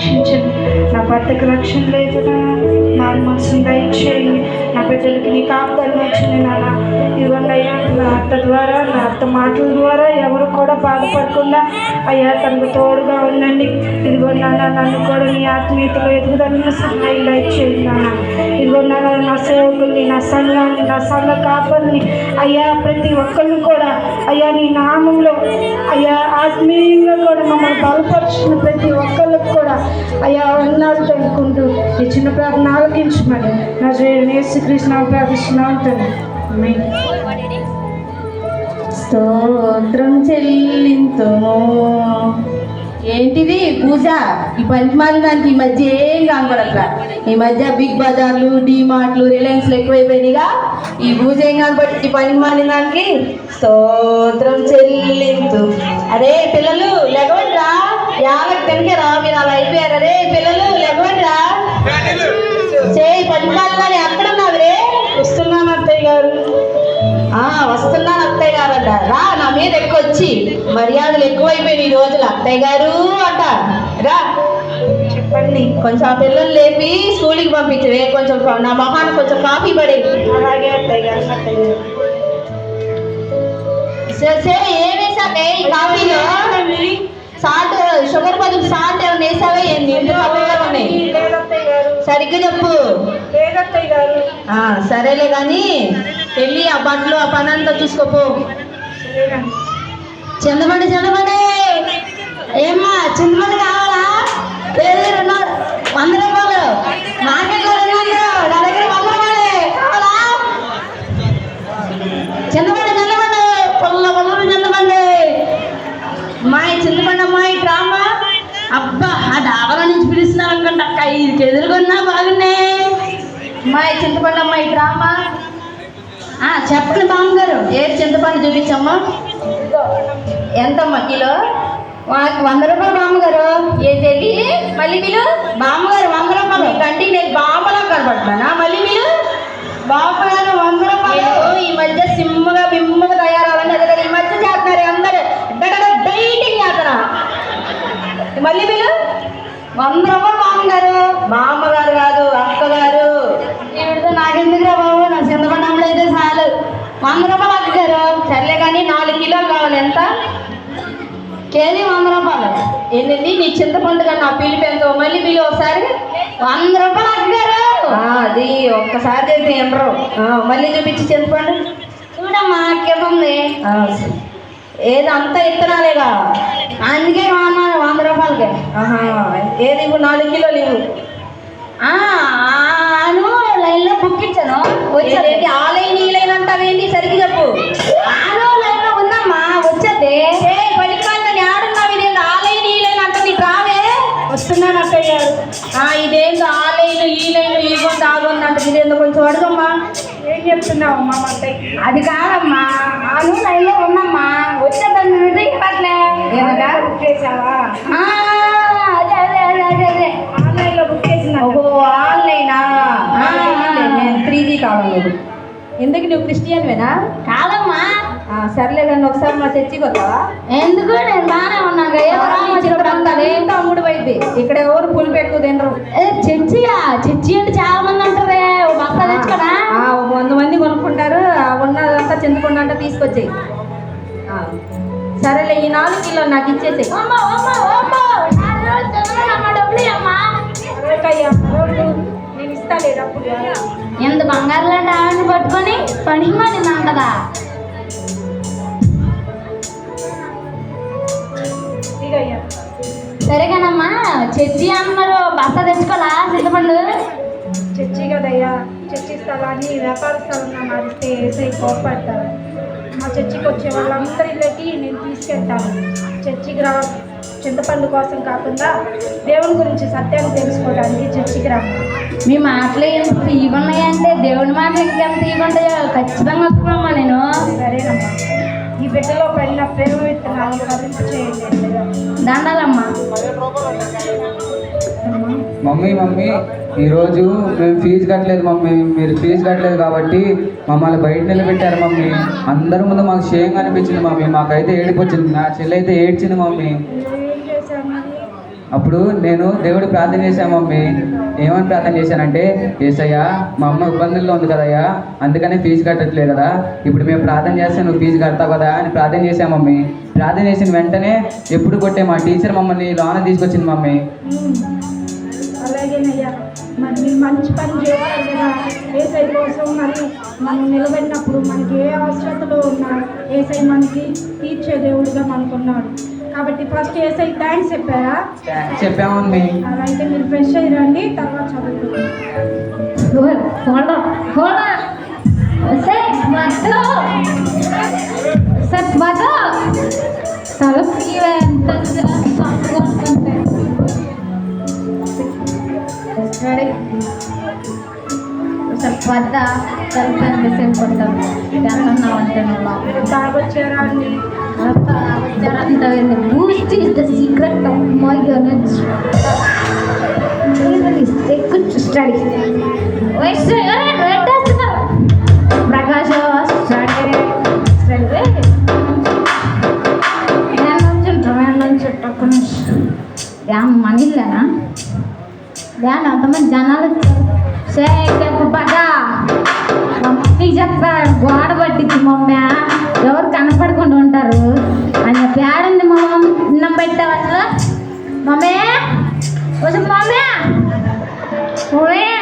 రక్షించను. నా భర్తకు రక్షణ లేదు నా మనసును దయచేయండి నా బిడ్డలకి నీ కాపుదలు వచ్చింది నాన్న ఇదిగోండి అయ్యా నా అత్త ద్వారా నా అత్త మాటల ద్వారా ఎవరు కూడా బాధపడకుండా అయ్యా తనకు తోడుగా ఉండండి ఇదిగో నాన్న నన్ను కూడా నీ ఆత్మీయతలో ఎదుగుదలను సహాయం దయచేయండి నాన్న ఇదిగో నాన్న నా సేవకుల్ని నా సంఘాన్ని నా సంఘ కాపల్ని అయ్యా ప్రతి ఒక్కరిని కూడా అయ్యా నీ నామంలో అయ్యా ఆత్మీయంగా కూడా మమ్మల్ని బలపరుచుకున్న ప్రతి ఒక్కరికి కూడా అయ్యా వందనాలు తెలుపుకుంటూ ఈ చిన్న ప్రార్థన ఆలకించమని నా యేసుకృష్ణ ప్రార్థిస్తున్నాను తండ్రి. స్తోత్రం చెల్లింతుము ఏంటిది? పూజ? ఈ పంచమాల దానికి ఈ మధ్య ఏం కనపడట్లా? ఈ మధ్య బిగ్ బజార్లు మార్ట్లు రిలయన్స్లు ఎక్కువైపోయినాయిగా. ఈ పూజ ఏం కనపడి ఈ పంచమాలి దానికి? స్తోత్రం చెల్లింతు. అరే పిల్లలు లెగవండ్రా యాలకు తినకేరా మీరు అలా అయిపోయారు. అరే పిల్లలు లెగవండ్రా చేయి ఎక్కడ ఉన్నావురే వస్తున్నాను అత్తయ్య గారు. ఆ వస్తున్నాను అత్తయ్య గారు అంట. రా నా మీద ఎక్కువ వచ్చి మర్యాదలు ఎక్కువైపోయినాయి ఈ రోజులు అత్తయ్య గారు అంట. రా. చెప్పండి. కొంచెం ఆ పిల్లలు లేపి స్కూల్కి పంపించవే. కొంచెం నా మొహానికి కొంచెం కాఫీ పడే. అలాగే అత్తయ్య గారు అత్తయ్య గారు. కాఫీలో సాల్ట్ షుగర్ బదులు సాల్ట్ ఏమైనా వేసావే? పక్కగా ఉన్నాయి? సరిగ్గా చెప్పు. లేదత్తయ్య గారు. ఆ, సరేలే కానీ వెళ్ళి ఆ బట్టలు ఆ పని అంతా చూసుకోపో చింతపండు చింతపండు ఏమ్మా చింతపండు కావాలా? లేదు రెండు వంద రూపాయలు మార్కెట్లో రెండు వందలు నా దగ్గర వంద రూపాయలే కావాలా చింతపండు చింతపండు పొల్ల పొల్ల చింతపండు అమ్మాయి చింతపండు అమ్మాయి డ్రామా అబ్బా ఆ డాబా నుంచి పిలుస్తున్నాను అనుకుంటా అక్క ఇది ఎదురుకున్నా బాగున్నాయి అమ్మాయి చింతపండు అమ్మాయి డ్రామా ఆ, చెప్పండి బామ్మగారు. ఏది చింతపండు చూపించమ్మా? ఎంతమ్మా కిలో? వంద రూపాయలు బామ్మగారు. ఏ తెలి మళ్ళీ మీరు? బామ్మగారు వంద రూపాయలు. మీ కంటికి నేను బామ్మలా కనపడుతున్నానా మళ్ళీ మీరు? బామ్మగారు వంద రూపాయలు. ఈ మధ్య సిమ్ముగా బిమ్ముగా తయారవ్వాలని అదే ఈ మధ్య చేస్తున్నారు అందరు. డైటింగ్ చేస్తున్నా మళ్ళీ మీరు? వంద రూపాయలు బామ్మగారు బామ్మగారు కాదు అక్కగారు. ఈవిడతో నాకెందుకు రా బాబు? నా చింతపండు అయితే చాలు. వంద రూపాయలు అక్కగారు సర్లే కానీ నాలుగు కిలోలు కావాలి. ఎంత? కేజీ వంద రూపాయలు ఏంటండి? నీ చింతపండు కానీ నా పిలిపి ఎంతో మళ్ళీ పిలు ఒకసారి? వంద రూపాయలు అక్కగారు అది ఒక్కసారి చేస్తే ఎండరు. మళ్ళీ చూపించి చింతపండు. చూడమ్మా కింద ఉంది. ఆ, ఏది అంతా ఇత్తనాలేగా అందుకే అన్నాను వంద రూపాయలకి. ఆహా ఏది ఇవ్వు? నాలుగు కిలోలు ఇవ్వు. ఆ, ఆను లైన్లో బుక్ ఇచ్చాను. వచ్చేది. ఆ లైన్ ఈ లైన్ అంటావేంటి సరిగ్గా చెప్పు. ఆను లైన్లో ఉందమ్మా వచ్చేది. పడిపోయిందని ఆడున్నావు ఇదేంటి ఆ లైన్ ఈ లైన్ అంటుంది రావే. వస్తున్నాను ఆ ఇదేంటి ఆ లైన్ ఈ లైన్ ఈ కొంత ఆ కొంత అంటే ఇదేందో కొంచెం అడుగమ్మా. ఏం చెప్తున్నావు అమ్మా అత్తయ్య అది కాదమ్మా ఆను లైన్లో ఉందమ్మా వచ్చేదాన్ని నిజంగా ఏమగా బుక్ చేసావా? అదే అదే అదే అదే అదే. ఆన్లైన్లో బుక్ చేసిన. ఓహో ఆన్లైనా? త్రీ కావాలి ఎందుకు నువ్వు క్రిస్టియన్వేనా? కాదమ్మా సర్లే కానీ ఒకసారి మా చర్చికి వస్తావా? ఎందుకు? నేను బాగానే ఉన్నాను ఏంటో అమ్ముడు పోయింది? ఇక్కడ ఎవరు పులి ఎక్కువ తినరు. చర్చియా? చర్చి అంటే చాలా మంది అంటారే. బస్తా తెచ్చుకోనా? వంద మంది కొనుక్కుంటారు. ఆ ఉన్నదంతా చింతకుండా అంటే తీసుకొచ్చేయి. సరేలే ఈ నాలుగు కిలో నాకు ఇచ్చేసి అరవకయ్యా అరవకు. నేను ఇస్తాలే డబ్బులు. ఎంత బంగారు లాంటి ఆవిడని పట్టుకొని పనికి మారింది అంటదా? చర్చి అన్నారు బస్తా తెచ్చుకోవాలా? చింతపండు? చర్చి కదయ్యా చర్చి స్థలాన్ని వ్యాపార స్థలంగా మారిస్తే ఏసై కోపడతారు మా చర్చికి వచ్చే వాళ్ళందరిలోకి నేను తీసుకెళ్తాను. చర్చికి రా చింతపండు కోసం కాకుండా దేవుని గురించి సత్యాన్ని తెలుసుకోవడానికి చర్చికి రా. మీ మాటలు ఎంత తీగున్నాయంటే దేవుడి మాటలు ఇంకెంత తీగుంటాయో ఖచ్చితంగా వస్తున్నామ్మా నేను. సరేనమ్మా. బిడ్డలో పడిన ప్రేమ చేయండి దండాలమ్మా. మమ్మీ మమ్మీ ఈరోజు మేము ఫీజు కట్టలేదు మమ్మీ. మీరు ఫీజు కట్టలేదు కాబట్టి మమ్మల్ని బయట నిలబెట్టారు మమ్మీ. అందరి ముందు మాకు షేయంగా అనిపించింది మమ్మీ. మాకైతే ఏడిపోయింది నా చెల్లి అయితే ఏడ్చింది మమ్మీ? అప్పుడు నేను దేవుడు ప్రార్థన చేశాను మమ్మీ. ఏమని ప్రార్థన చేశానంటే ఏసయ్యా మా అమ్మ ఇబ్బందుల్లో ఉంది కదయ్యా అందుకనే ఫీజు కట్టట్లేదు కదా. ఇప్పుడు మేము ప్రార్థన చేస్తే నువ్వు ఫీజు కడతావు కదా అని ప్రార్థన చేశాము మమ్మీ. ప్రార్థన చేసిన వెంటనే ఎప్పుడు కొట్టే మా టీచర్ మమ్మల్ని లోన తీసుకొచ్చింది మమ్మీ. అలాగేనయ్యా. మరి మంచి పని చేశారు కదా. ఏసై కోసం మరి మనం నిలబడినప్పుడు మనకి ఏ అవసరతలో ఉన్నా ఏసై మనకి తీర్చే దేవుడిగా మనకున్నాడు. కాబట్టి ఫస్ట్ ఏసై థ్యాంక్స్ చెప్పారా? చెప్పాము మమ్మీ అలా అయితే మీరు ఫ్రెష్ అయ్యి రండి తర్వాత మధు. తలకి ఎంత తక్కువ రెడీ సార్ పద్ద తలకి ఎంతసేపు కొట్టాను ఎంతన్నా అంటే నువ్వు తాగొచ్చారా అండి boost is the secret of my energy study Prakash study study నేను నుంచుంటా నేను నుంచుంటా ఒక్క నిమిషం ధ్యాన్ మనీలేనా ధ్యాన్ అంతమంది జనాలు సే చెప్పు పదా మమ్మీ చెప్పా గోడ పట్టించి మమ్మీ మమ్మీ అన్నం పెట్టావు అసలు మమ్మీ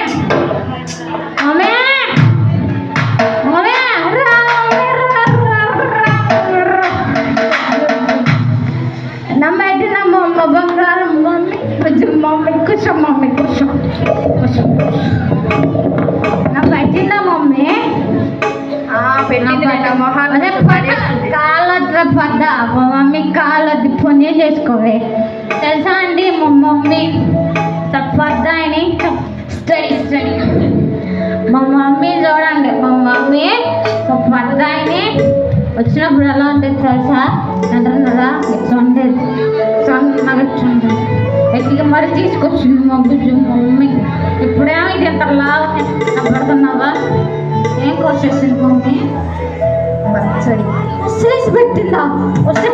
పొనే చేసుకోవే తెలుసా అండి మా మమ్మీ పడ్డ అని స్టడీ స్టడీ మా మమ్మీ చూడండి మా మమ్మీ మా పడ్డ అని వచ్చినప్పుడు ఎలా ఉంటుంది తెలుసా అంటున్నారా ఇట్లా ఉండేది సన్నగా ఇట్లా ఉండేది ఎట్టిగా మరి తీసుకొచ్చింది మా బుజ్జు మా మమ్మీ ఇప్పుడేమో ఇది ఎంత లాగా పడుతున్నావా ఏం కోర్స్ చేసింది మమ్మీ పచ్చడి పచ్చడేసి పెట్టిందా వస్తే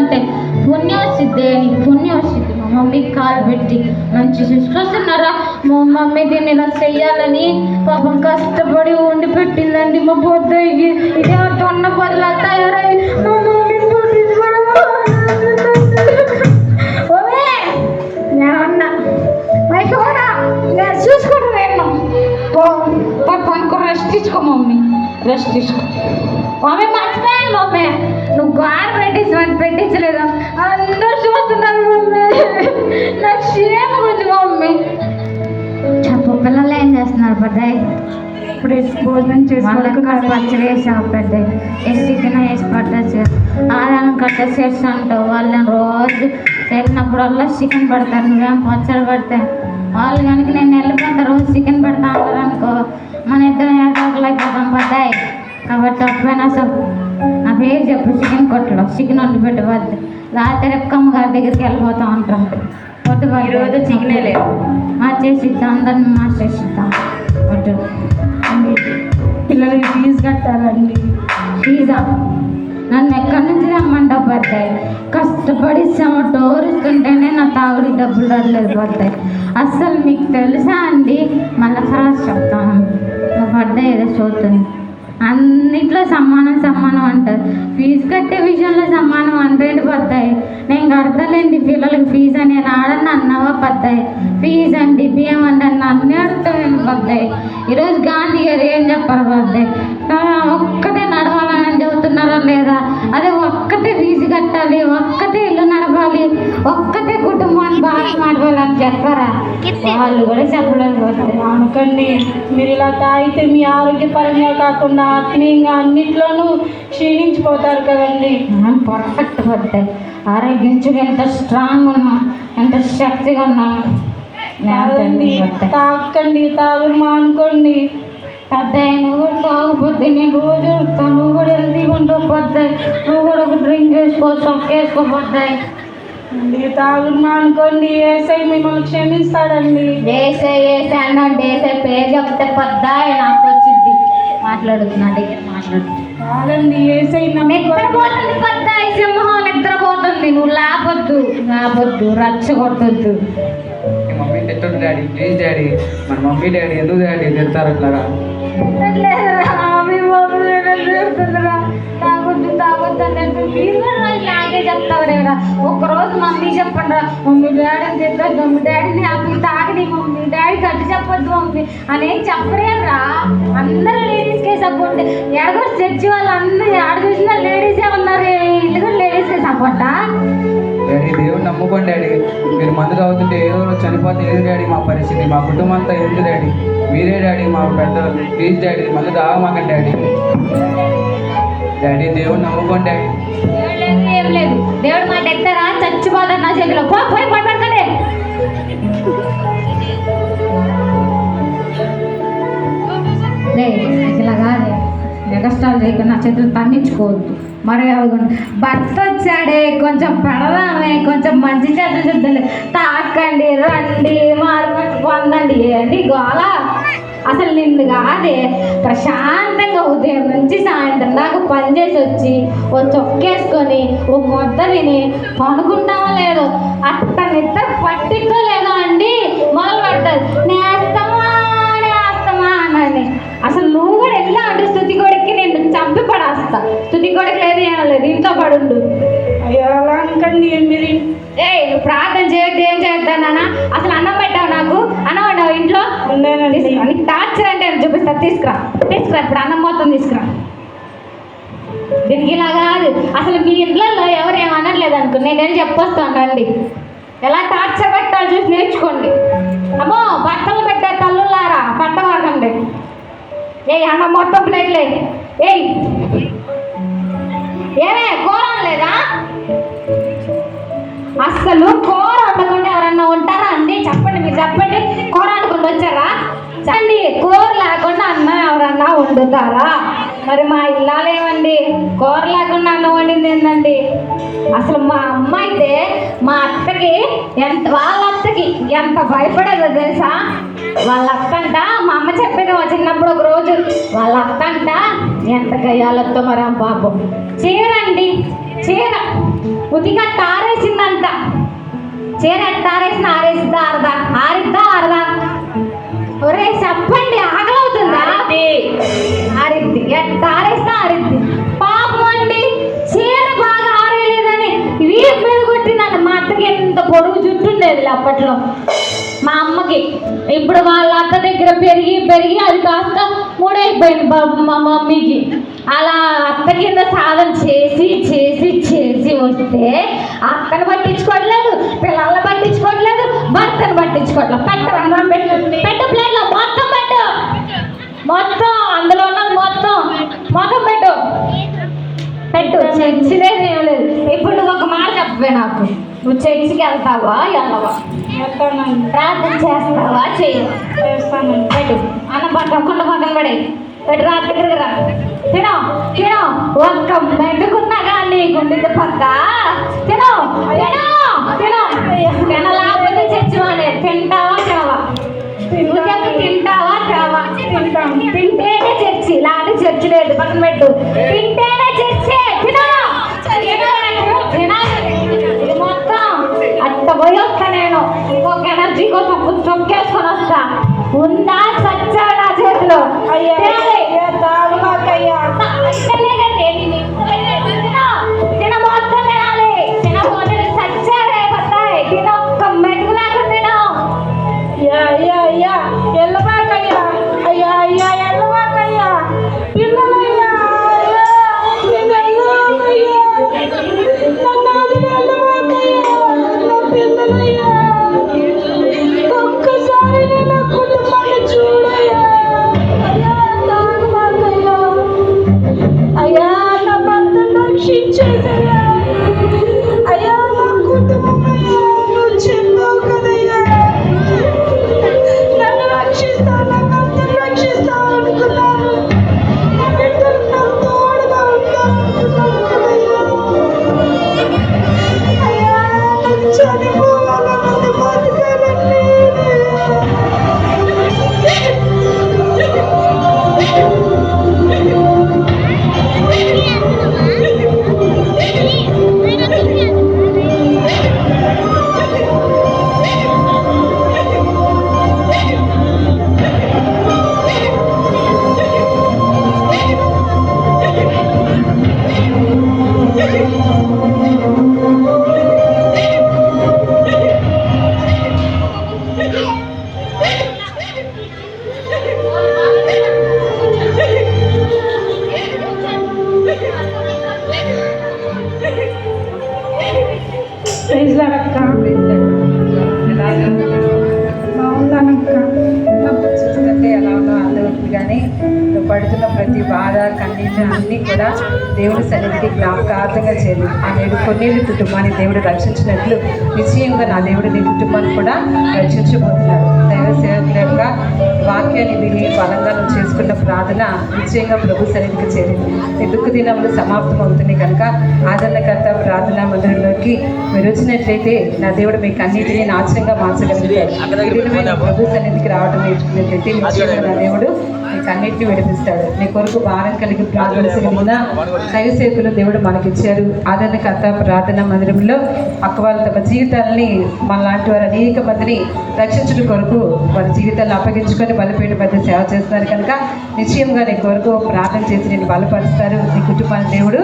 చూసుకున్నావు లేదంటే పుణ్యం వచ్చిద్ది నీకు పుణ్యం వచ్చింది మా మమ్మీ కాలు పెట్టి మంచి చూసుకొస్తున్నారా మా మమ్మీ దీన్ని ఇలా చెయ్యాలని పాపం కష్టపడి వండి పెట్టిందండి మా పొద్దుకి ఇదే తొన్న బదులా తయారై మా మమ్మీ ఓవే రెస్ట్ తీసుకో మమ్మీ. రెస్ట్ తీసుకో. మమ్మీ మర్చిపోయాను మమ్మీ. నువ్వు గారు పెట్టించమని పెట్టించలేదు. అందరూ చూస్తున్నారు మమ్మీ. నాకు క్షేమం ఉంది మమ్మీ. చెప్పు పిల్లలు ఏం చేస్తున్నారు పెద్దాయి ఇప్పుడు భోజనం వాళ్ళకి చేసుకోవాలి పచ్చడి వేసావు పెద్ద వేసి చికెన్ వేసి పట్టచ్చు ఆదాయం కట్టేసేసి అంటావు. వాళ్ళని రోజు వెళ్ళినప్పుడల్లా చికెన్ పెడతారు. నువ్వేం పచ్చడి పెడితే? వాళ్ళు కనుక నేను వెళ్ళిపోయిన రోజు చికెన్ పెడతా అంటారు అనుకో మన ఇద్దరం ఏకాకులు అయిపోతాం పడ్డాయి కాబట్టి అప్పుడైనా అసలు? నా పేరు చెప్పు చికెన్ కొట్టలో చికెన్ వండి పెట్టి పద్దు రాత్రి ఎక్కమ్మ గారి దగ్గరికి వెళ్ళిపోతాం అంటాం పొద్దు ఈరోజు చికెనే లేదు. మార్చేసి ఇద్దాం అందరిని మార్చేసి ఇద్దాం వద్దు పిల్లలకి ఫీజు కట్టాలండి. ఫీజా? నన్ను ఎక్కడి నుంచి రమ్మంటావు పడతాయి కష్టపడి డోర్ ఇస్తుంటేనే నా తాగుడి డబ్బులు రాలేదు పడతాయి అస్సలు మీకు తెలుసా అండి? మళ్ళీ తర్వాత చెప్తాను. మా పడ్డాయి ఏదో చూస్తుంది అన్నిట్లో సమానం సమానం అంటారు. ఫీజు కట్టే విషయంలో సమానం అంటే పడతాయి. నేను కడతలేండి పిల్లలకి ఫీజు అని నేను ఆడని అన్నావా పడతాయి. ఫీజు అండి బియ్యం అండి అన్న అన్నీ అడుగుతాను పడతాయి. ఈరోజు గాంధీ గారు ఏం చెప్పాలి పడతాయి. ఒక్కటే లేదా? అదే ఒక్కటే ఫీజు కట్టాలి ఒక్కటే ఇల్లు నడవాలి ఒక్కటే కుటుంబాన్ని బాగా అని చెప్పారా? వాళ్ళు కూడా చెప్పలేదు అనుకోండి మీరు ఇలా తాగితే మీ ఆరోగ్యపరంగా కాకుండా ఆత్మీయంగా అన్నిట్లోనూ క్షీణించిపోతారు కదండి. మనం పర్ఫెక్ట్ పడతాయి ఆరోగ్యించుగా ఎంత స్ట్రాంగ్ ఉన్నాం ఎంత శక్తిగా ఉన్నాం. తాకండి తాగుడు మానుకోండి పెద్ద నువ్వు కూడా తాగుపోతే నేను రోజు వెళ్తాను నువ్వు కూడా హెల్తీగా ఉంటావు పోతాయి నువ్వు కూడా ఒక డ్రింక్ వేసుకో సొక్క వేసుకోపోతాయి అండి తాగుడు మానుకోండి ఏసై మిమ్మల్ని క్షమిస్తాడండి వేసే వేసే అన్న వేసే పేరు చెప్తే పెద్ద నాకు వచ్చింది మాట్లాడుతున్నాడు మాట్లాడు చాలండి ఏసై నిద్రపోతుంది పెద్ద ఈ సింహం నిద్రపోతుంది నువ్వు లేపొద్దు లేపొద్దు రచ్చగొట్టొద్దు మమ్మీ తిట్టదు డాడీ? Please daddy. మన మమ్మీ డాడీ ఎందుకు డాడీ తిడతారు అట్లాగా లేదురా, మీ మమ్మీ నన్ను తిడుతుందిరా. మీరు కూడా చెప్తావురేరా. ఒక్కరోజు మమ్మీ చెప్పండి రా మమ్మీ డాడీని చెప్పొద్దు మమ్మీ డాడీని అప్పుడు తాగని మమ్మీ డాడీ గట్టి చెప్పొద్దు మమ్మీ అని చెప్పలేదురా అందరూ లేడీస్కే సపోర్ట్ ఎడగొచ్చి చర్చి వాళ్ళు అందరూ ఎడ చూసినా లేడీసే ఉన్నారు ఇల్లు కూడా లేడీస్కే సపోర్టా డాడీ దేవుడు నమ్ముకోండి డాడీ మీరు మందు తాగుతుంటే ఏదో చనిపోతే ఏది డాడీ మా పరిస్థితి మా కుటుంబం అంతా ఏంటి డాడీ మీరే డాడీ మా పెద్దలు ప్లీజ్ డాడీ మందు తాగమాకండి డాడీ డాడీ దేవుడు నమ్ముకోండి డాడీ. దేవుడు లేదు, ఏం లేదు. దేవుడు మాట ఎత్తారా? చచ్చిపోతారు నా చేతిలో. పో పోయి పడకండి ఇలా కాదే. ఎగస్టాల్ చేయకుండా నా చేతులు తన్నించుకోవద్దు. మరి భర్త వచ్చాడే కొంచెం పెడదామే కొంచెం మంచి చెడ్డ చూద్దాం తాకండి రండి మార్పు పొందండి ఏంటి గోళ అసలు నిన్ను కాదే. ప్రశాంతంగా ఉదయం నుంచి సాయంత్రం దాకా పని చేసి వచ్చి ఓ చొక్కేసుకొని ఓ ముద్ద తిని పనుకుంటామో లేదో? అట్ట నిద్ర పట్టిందో అండి? మొదలు పెడతారు నేస్తమా నేస్తమా అనండి అసలు నువ్వు కూడా వెళ్ళా అంటే స్థుతి కొడుక్కి నేను చంపి పడేస్తా? స్థుతి కొడుకు లేదు ఏం లేదు. ఇంట్లో పడుండు. అనకండి మీరు? ఏ ప్రార్థన చేయొద్దు ఏం చేద్దానా అసలు అన్నం పెట్టావు నాకు? అన్నం వండావు ఇంట్లో? ఉండేనండి నీకు టార్చర్ అంటే చూపిస్తా? తీసుకురా. తీసుకురా ఇప్పుడు అన్నం మొత్తం తీసుకురా. దీనికి ఇలా కాదు. అసలు మీ ఇళ్ళల్లో ఎవరు ఏమనట్లేదు అనుకో. నేనేం చెప్పొస్తాను రండి. ఎలా టార్చర్ పెట్టాలో చూసి నేర్చుకోండి. అమ్మో బట్టలు పెట్టే తల్లులారా? పట్టవాకండి ఏ అన్నం మొత్తం ప్లేట్లే ఏయ్. ఏమే కూర లేదా? అస్సలు కూర వండకుండా ఎవరన్నా ఉంటారా అండి? చెప్పండి మీరు చెప్పండి. కూర వచ్చారా చండి కూర లేకుండా అన్నం ఎవరన్నా వండుతారా? మరి మా ఇల్లాలు ఏమండి? కూర లేకుండా అన్నం వండింది ఏంటండి అసలు మా అమ్మ అయితే మా అత్తకి ఎంత వాళ్ళ అత్తకి ఎంత భయపడేదో తెలుసా? వాళ్ళ అత్త అంట మా అమ్మ చెప్పేది మా చిన్నప్పుడు ఒక రోజు వాళ్ళ అత్త అంట ఎంత గయ్యాలతో మరి ఆ పాపం చీరండి చీర. ఉతిగా తారేసిందంట చీర ఎట్టారేసిన ఆరేసిద్దా ఆరదా? ఆరిద్దా ఆరదా? ఒరే చెప్పండి ఆగలవుతుందా? ఆరిద్ది. ఎట్ట ఆరేసినా ఆరిద్ది. పాపం అండి చీర బాగా ఆరేయలేదని వీపు మీద కొట్టిందండి మా అత్తకి ఎంత పొడుగు జుట్టు ఉండేది అప్పట్లో. మా అమ్మకి. ఇప్పుడు వాళ్ళ అత్త దగ్గర పెరిగి పెరిగి అది కాస్త మూడైపోయింది బాబు మా మమ్మీకి. అలా అత్త కింద సాధన చేసి చేసి చేసి వస్తే అత్తను పట్టించుకోవట్లేదు పిల్లల్ని పట్టించుకోవట్లేదు భర్తను పట్టించుకోవట్లేదు. పెట్టు పెట్టు మొత్తం అందులో ఉన్నది మొత్తం మొత్తం పెట్టు. పెట్టు చర్చిలేదు ఏం లేదు ఇప్పుడు నువ్వు ఒక మాట చెప్పవే నాకు. నువ్వు చర్చికి వెళ్తావా వెళ్ళవా? ప్రార్థన చేస్తావా చెయ్యవా చేస్తానండి. పెట్టు. అన్న పక్కన కుండ పక్కన పడి. పెట్టు రా దగ్గరికి రా. తినో తినో. ఒక్క మెట్టుకున్నా కానీ గుండె పక్క తినో తినో తినో. తినలేకపోతే చచ్చివానే తింటావా? తింటాం తింటేనే చర్చి. లాంటి చర్చి లేదు. పక్కన పెట్టు. తింటేనే చర్చి. తినో కానీ నువ్వు పడుతున్న ప్రతి బాధ కన్నీళ్ళు అన్నీ కూడా దేవుడి సన్నిధికి జ్ఞాపకార్థంగా చేరి. ఆ నేడు కొన్నేళ్ళు కుటుంబాన్ని దేవుడు రక్షించినట్లు నిశ్చయంగా నా దేవుడు నీ కుటుంబాన్ని కూడా రక్షించబోతున్నాడు. దైవ సేవకులుగా వాక్యాన్ని విని బలంగా నువ్వు చేసుకున్న ప్రార్థన నిశ్చయంగా ప్రభు సన్నిధికి చేరింది నీ దుఃఖ దినములు సమాప్తం అవుతుంది కనుక ఆదరణకర్త ప్రార్థన మందిరంలోకి మీరు వచ్చినట్లయితే నా దేవుడు మీకు అన్నిటినీ నాశనంగా మార్చగలుగుతాడు. ఈ ప్రభు సన్నిధికి రావడం నేర్చుకున్నట్లయితే నిశ్చయంగా నా దేవుడు అన్నిటిని విడిపిస్తాడు. నీ కొరకు భారం కలిగి ప్రార్థించగలిగిన దైవసేకులు దేవుడు మనకిచ్చారు. ఆదరణకర్త ప్రార్థన మందిరంలో అక్క వాళ్ళ తమ జీవితాలని మన లాంటి వారు అనేక మందిని రక్షించడం కొరకు వారి జీవితాలను అప్పగించుకొని బలపీఠ మధ్య సేవ చేస్తున్నారు కనుక నిశ్చయంగా నీ కొరకు ప్రార్థన చేసి నేను బలపరుస్తారు. నీ కుటుంబాన్ని దేవుడు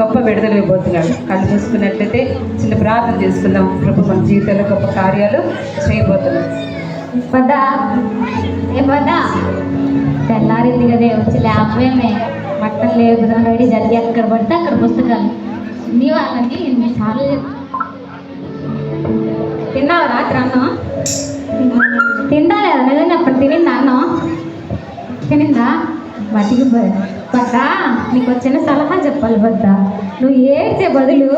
గొప్ప విడుదల ఇవ్వబోతున్నాడు. కళ్ళు మూసుకున్నట్లయితే చిన్న ప్రార్థన చేసుకుందాం. ప్రభు మన జీవితంలో గొప్ప కార్యాలు చేయబోతున్నాం. పద్దా ఏ పద్దా తెల్లారింది కదే వచ్చి లేకపోయామే మట్టం లేదు రెడీ జరిగి అక్కడ పడితే అక్కడ పుస్తకాలు. నీ వాళ్ళకి ఎన్నిసార్లు చెప్- తిన్నావా రాత్రి అన్నం? తిందా లేదా? నిజంగా అప్పుడు తినిందా అన్నం? తినిందా? బతికి బద్దా నీకు వచ్చిన సలహా చెప్పాలి బద్దా నువ్వు ఏడ్చే బదులు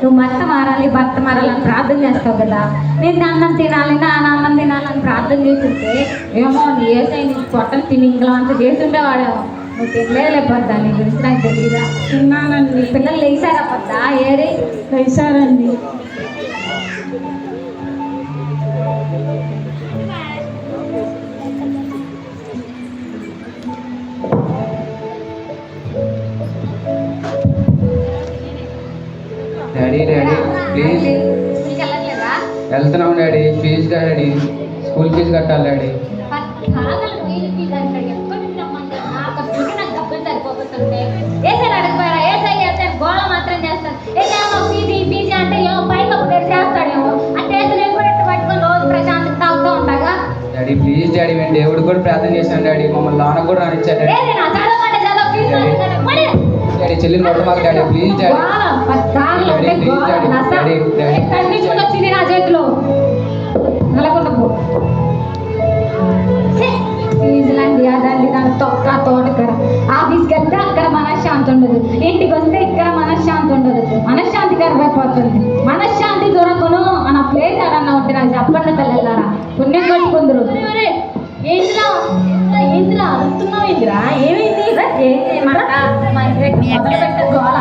నువ్వు మత్త మారాలి భర్త మారాలని ప్రార్థన చేస్తావు కదా. నేను అన్నం తినాలి నా అన్నం తినాలని ప్రార్థన చేస్తుంటే ఏమో నీ ఏసై నీకు పొట్టను తిని ఇంట్లో అంత చేస్తుండేవాడేమో. నువ్వు తినలేదులే పద్దా నీ గురించి నాకు తెలియదా తిన్నానండి. పిల్లలు లేచారా పద్దా ఏరి వేశారండి ఏసు నేను కూడా ఇట్ట పట్టుకొని రోజు ప్రశాంత్ తాగుతూ ఉంటాగా? డాడీ ప్లీజ్ డాడీ మేము దేవుడు కూడా ప్రార్థన చేశాను డాడీ. మమ్మల్ని నాన్న కూడా రానిచ్చాడు డాడీ. ఫీజు. డాడీ చెల్లి నోటు మాకు డాడీ. Please daddy. డాడీ, అంటే నస. నుంచి వచ్చింది నా చేతిలో నలకొండ పో ఫీజులండి అదండి దాని తొక్క తోటకర ఆఫీస్కి వెళ్తే అక్కడ మనశ్శాంతి ఉండదు ఇంటికి వస్తే ఇక్కడ మనశ్శాంతి ఉండదు మనశ్శాంతి కరిగిపోతుంది మనశ్శాంతి దొరకను అన్న ప్లేస్ ఎవరన్నా ఉంటే నాకు చెప్పండి తల్లిలారా పుణ్యం కొట్టుకుందరు గోళ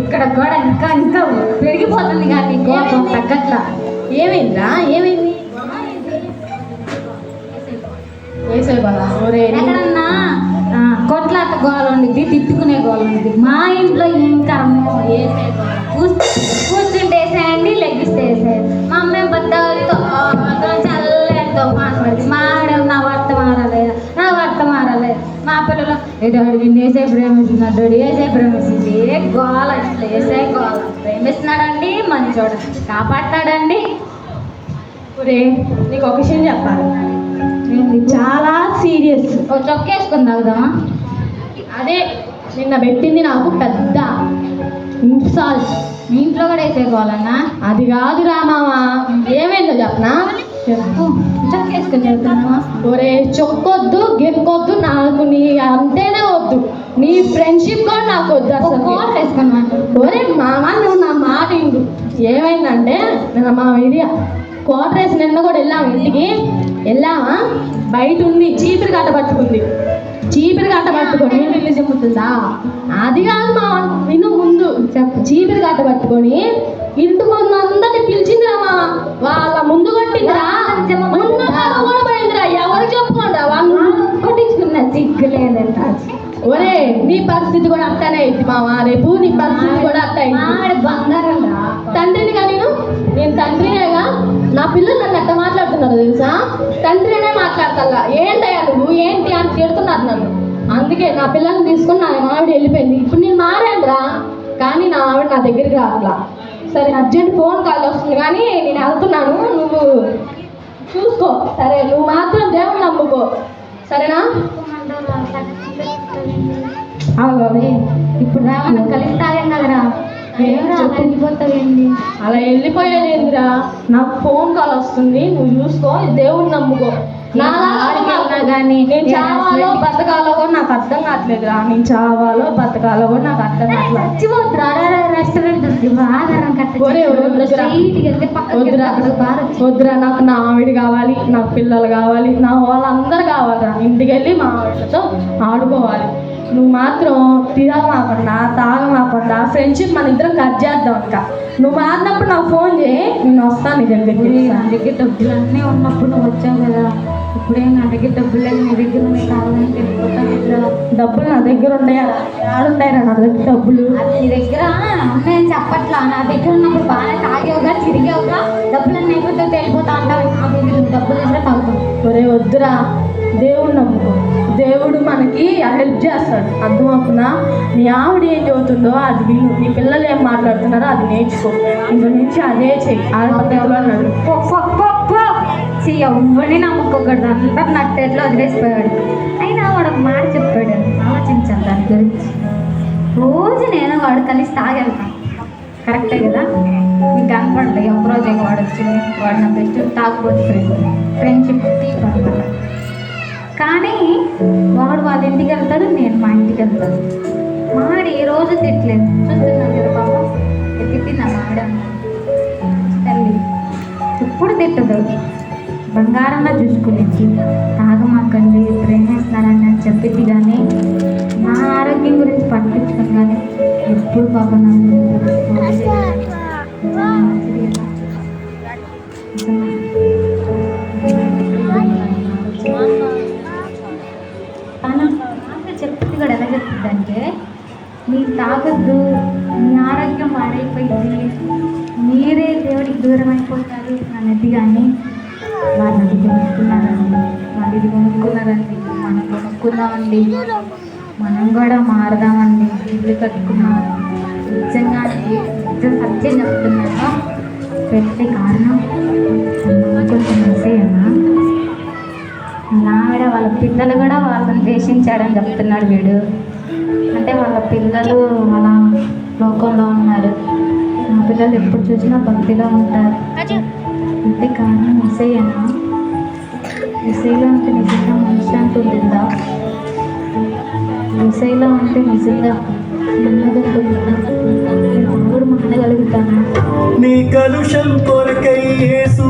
ఇక్కడ గోడ ఇంకా ఇంకా పెరిగిపోతుంది కానీ కోపం తగ్గట్లా. ఏమైంది? వేసే బాగా ఎక్కడన్నా? కొట్లాట గోల ఉండిద్ది తిట్టుకునే గోల ఉండిద్ది. మా ఇంట్లో ఏం కర్మో వేసే కూర్చుంటే వేసేయండి లెగ్గిస్తే వేసేయండి మా అమ్మాయి బద్దలతో చల్లతో మాట్లాడింది మా ఆవిడ నా భర్త మారలేదు నా భర్త మారలేదు మా పిల్లలు ఏదో అడిగింది వేసే ప్రేమిస్తున్నాడు? ఏసే ప్రేమిస్తుంది? ఏ గోల అసలు? ఏసే గోల? ప్రేమిస్తున్నాడండి మంచోడు. కాపాడుతాడండి ఒరే నీకు ఒక విషయం చెప్పాలి. చాలా సీరియస్. ఒక చొక్కేసుకుని తాగుదామా? అదే నిన్న పెట్టింది నాకు పెద్ద ఇన్సాల్ట్. మీ ఇంట్లో కూడా వేసేసుకోవాలన్నా అది కాదురా మామ ఏమైందో చెప్పనా? చొక్కేసుకుని వెళ్తున్నావా ఒరే చొక్కొద్దు గిక్కొద్దు నాకు నీ అంతేనే వద్దు. నీ ఫ్రెండ్షిప్ కూడా నాకు వద్దు అసలు. కోట్ వేసుకున్నా ఒరే మామ నువ్వు నా మాట ఇండు ఏమైందంటే నిన్న మా ఇది కోటర్ వేసి నిన్న కూడా వెళ్ళాము ఇంటికి. వెళ్ళామా? బయట ఉంది చీపిరి కట్ట పట్టుకుంది. చీపిరి కట్ట పట్టుకొని ఇల్లు చెప్పుతుందా అది కాదు మా విను ముందు. చెప్పు. చీపిరి కట్ట పట్టుకొని ఇంటి ఒరే నీ పరిస్థితి కూడా అట్టనే అయింది మామ రేపు నీ పరిస్థితి కూడా అట్ట అయింది. ఆడ బంగారం రా. తండ్రినిగా నేను నేను తండ్రినేగా నా పిల్లలు నన్ను అట్ట మాట్లాడుతున్నారు తెలుసా? తండ్రినే మాట్లాడతల్లా. ఏంటయ్యా నువ్వు? ఏంటి? అని తిడుతున్నారు నన్ను. అందుకే నా పిల్లల్ని తీసుకుని నా మావిడ వెళ్ళిపోయింది. ఇప్పుడు నేను మారానురా. కానీ ఆవిడ నా దగ్గరికి రావట్లా. సరే అర్జెంట్ ఫోన్ కాల్ వస్తుంది కానీ నేను వెళ్తున్నాను. నువ్వు చూసుకో. సరే నువ్వు మాత్రం దేవుని నమ్ముకో. సరేనా? ఇప్పుడు రా మనం కలిసి తాగాం కదరా అలా వెళ్ళిపోయేది ఏందిరా నాకు ఫోన్ కాల్ వస్తుంది. నువ్వు చూసుకో. దేవుని నమ్ముకో. నా ఆడికెళ్ళినా గానీ నేను చావాలో బతకాలో కూడా నాకు అర్థం కావట్లేదురా. నేను చావాలో బతకాలో కూడా నాకు అర్థం కావట్లేదు. వద్దురా. నాకు నా ఆవిడ కావాలి నాకు పిల్లలు కావాలి నా వాళ్ళందరూ కావాలిరా. ఇంటికి వెళ్ళి మా ఆవిడతో ఆడుకోవాలి. నువ్వు మాత్రం తిరగమాకుండా తాగమాకుండా ఫ్రెండ్షిప్ మన ఇద్దరం కట్ చేద్దాం ఇంకా. నువ్వు మారినప్పుడు నాకు ఫోన్ చేయి నేను వస్తాను నీ దగ్గరికి నా దగ్గర డబ్బులు అన్నీ ఉన్నప్పుడు నువ్వు వచ్చావు కదా. ఇప్పుడే నా దగ్గర డబ్బులు నీ దగ్గర ఉన్నాయి కావాలంటే డబ్బులు నా దగ్గర ఉన్నాయా? ఆడుంటాయిరా నా దగ్గర డబ్బులు. అది నీ దగ్గర ఉన్నాయని చెప్పట్లా. నా దగ్గర ఉన్నప్పుడు బాగా తాగేవుగా తిరిగావుగా డబ్బులు అన్నీ అయిపోతే వెళ్ళిపోతా అంటావు. నా దగ్గర డబ్బులు దగ్గర తాగుతాం ఒరే వద్దురా. దేవుడు నమ్ముకో. దేవుడు మనకి హెల్ప్ చేస్తాడు. అర్థమవుతుందా? నీ ఆవిడ ఏం చదువుతుందో అది విను. నీ పిల్లలు ఏం మాట్లాడుతున్నారో అది నేర్చుకో. ఇంక నుంచి అదే చెయ్యి. ఆడపక్కలో అన్నాడు ఎవరిని నమ్ముకోకూడదు. అందరు నట్టేట్లో వదిలేసిపోయాడు అయినా వాడు ఒక మాట చెప్పాడు. ఆలోచించాను దాని గురించి. రోజు నేను వాడు కలిసి తాగెళ్తాను కరెక్టే కదా? మీకు కనపడలేదు ఒక రోజు వాడు వచ్చి వాడు నా బెస్ట్ తాగబోతు ఫ్రెండ్ ఫ్రెండ్షిప్ తీప్ కానీ వాడు వాళ్ళ ఇంటికి వెళ్తాడు నేను మా ఇంటికి వెళ్తాను. మాడి ఈ రోజు తిట్టలేదు. చూస్తున్నాను కదా పాప? తిట్టిందా మాడ? తల్లి ఎప్పుడు తిట్టదు. బంగారంగా చూసుకునేది తాగమాకండి ప్రేమిస్తున్నారని అని చెప్పింది కానీ నా ఆరోగ్యం గురించి పట్టించుకుని కానీ ఎప్పుడు పాప నన్ను కొనుక్కుందామండి మనం కూడా మారదామండి. ఇల్లు కట్టుకున్నాం. నిజంగా నిజం సత్యం చెప్తున్నాను. పెట్టే కారణం కొంచెం మెసేయమ్మా. నావిడ వాళ్ళ పిల్లలు కూడా వాళ్ళని ద్వేషించాడని చెప్తున్నాడు వీడు. అంటే వాళ్ళ పిల్లలు అలా లోకంలో ఉన్నారు. మా పిల్లలు ఎప్పుడు చూసినా భక్తిలో ఉంటారు. అంటే కారణం ఇసైలో అంటే నిజంగా మనశ్శాంతి ఉంటుందా? ఇసైలో అంటే నిజంగా నెమ్మది ఉంటుందా నీ కలుషం కొరకై యేసు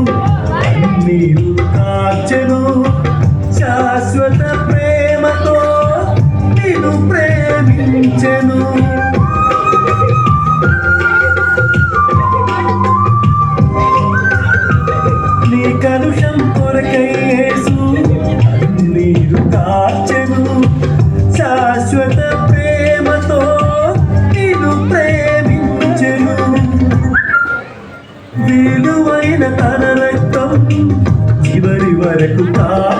నీరు కాచెను. శాశ్వత ప్రేమతో నిన్ను ప్రేమించెను. তা